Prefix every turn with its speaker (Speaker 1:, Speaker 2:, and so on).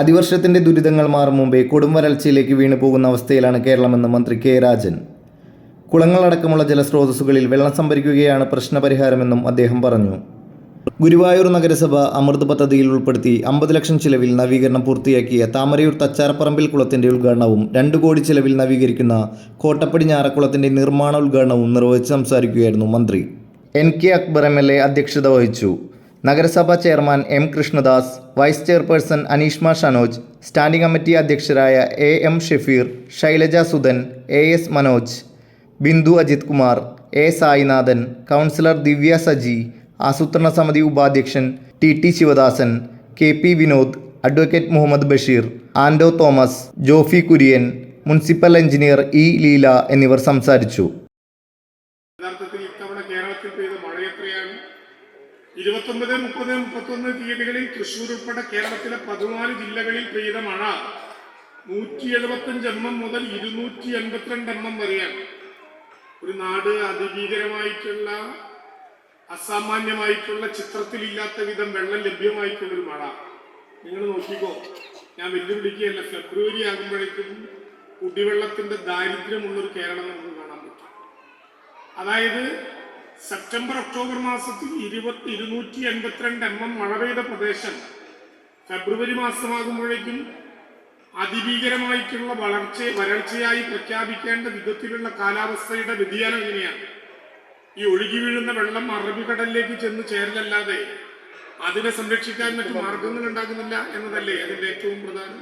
Speaker 1: അതിവർഷത്തിന്റെ ദുരിതങ്ങൾ മാറും മുമ്പേ കൊടും വരൾച്ചയിലേക്ക് വീണു പോകുന്ന അവസ്ഥയിലാണ് കേരളമെന്ന് മന്ത്രി കെ രാജൻ. കുളങ്ങളടക്കമുള്ള ജലസ്രോതസ്സുകളിൽ വെള്ളം സംഭരിക്കുകയാണ് പ്രശ്നപരിഹാരമെന്നും അദ്ദേഹം പറഞ്ഞു. ഗുരുവായൂർ നഗരസഭ അമൃത് പദ്ധതിയിൽ ഉൾപ്പെടുത്തി അമ്പത് ലക്ഷം ചിലവിൽ നവീകരണം പൂർത്തിയാക്കിയ താമരയൂർ തച്ചാരപ്പറമ്പിൽ കുളത്തിന്റെ ഉദ്ഘാടനവും രണ്ട് കോടി ചിലവിൽ നവീകരിക്കുന്ന കോട്ടപ്പടി ഞാറക്കുളത്തിന്റെ നിർമ്മാണ ഉദ്ഘാടനവും നിർവഹിച്ച് സംസാരിക്കുകയായിരുന്നു മന്ത്രി. N K Akbar M L A അധ്യക്ഷത വഹിച്ചു. നഗരസഭാ chairman M Krishnadas vice chairperson Aneeshma Shanoj standing committee അധ്യക്ഷരായ A M Shefeer Shailaja Sudhan A S Manoj Bindu Ajith Kumar A Sainathan councillor Divya Saji ആസൂത്രണ സമിതി ഉപാധ്യക്ഷൻ T T Sivadasan K P Vinod advocate Muhammad Basheer Ando Thomas Jofi Kurian municipal engineer E Leela എന്നിവർ സംസാരിച്ചു.
Speaker 2: ഇരുപത്തൊമ്പത് മുപ്പത് മുപ്പത്തൊന്ന് തീയതികളിൽ തൃശൂർ ഉൾപ്പെടെ കേരളത്തിലെ പതിനാല് ജില്ലകളിൽ പെയ്ത മഴ. നൂറ്റി എഴുപത്തഞ്ച് എം എം മുതൽ ഇരുന്നൂറ്റി എൺപത്തിരണ്ട് എം എം വരെയാണ്. ഒരു നാട് അതിഭീകരമായിട്ടുള്ള അസാമാന്യമായിട്ടുള്ള ചിത്രത്തിലില്ലാത്ത വിധം വെള്ളം ലഭ്യമായിട്ടുള്ള ഒരു മഴ. നിങ്ങൾ നോക്കിക്കോ ഞാൻ വെല്ലുവിളിക്കുകയല്ല. ഫെബ്രുവരി ആകുമ്പോഴേക്കും കുടിവെള്ളത്തിന്റെ ദാരിദ്ര്യമുള്ളൊരു കേരളം നമുക്ക് കാണാൻ പറ്റും. അതായത് സെപ്റ്റംബർ ഒക്ടോബർ മാസത്തിൽ ഇരുപത്തി ഇരുന്നൂറ്റി എൺപത്തിരണ്ട് എം എം മഴ പെയ്ത പ്രദേശം. ഫെബ്രുവരി മാസമാകുമ്പോഴേക്കും അതിഭീകരമായിട്ടുള്ള വളർച്ച വരൾച്ചയായി പ്രഖ്യാപിക്കേണ്ട വിധത്തിലുള്ള കാലാവസ്ഥയുടെ വ്യതിയാനം എങ്ങനെയാണ്? ഈ ഒഴുകി വീഴുന്ന വെള്ളം അറബിക്കടലിലേക്ക് ചെന്ന് ചേരലല്ലാതെ അതിനെ സംരക്ഷിക്കാൻ മറ്റു മാർഗങ്ങൾ ഉണ്ടാകുന്നില്ല എന്നതല്ലേ അതിന്റെ ഏറ്റവും പ്രധാനം?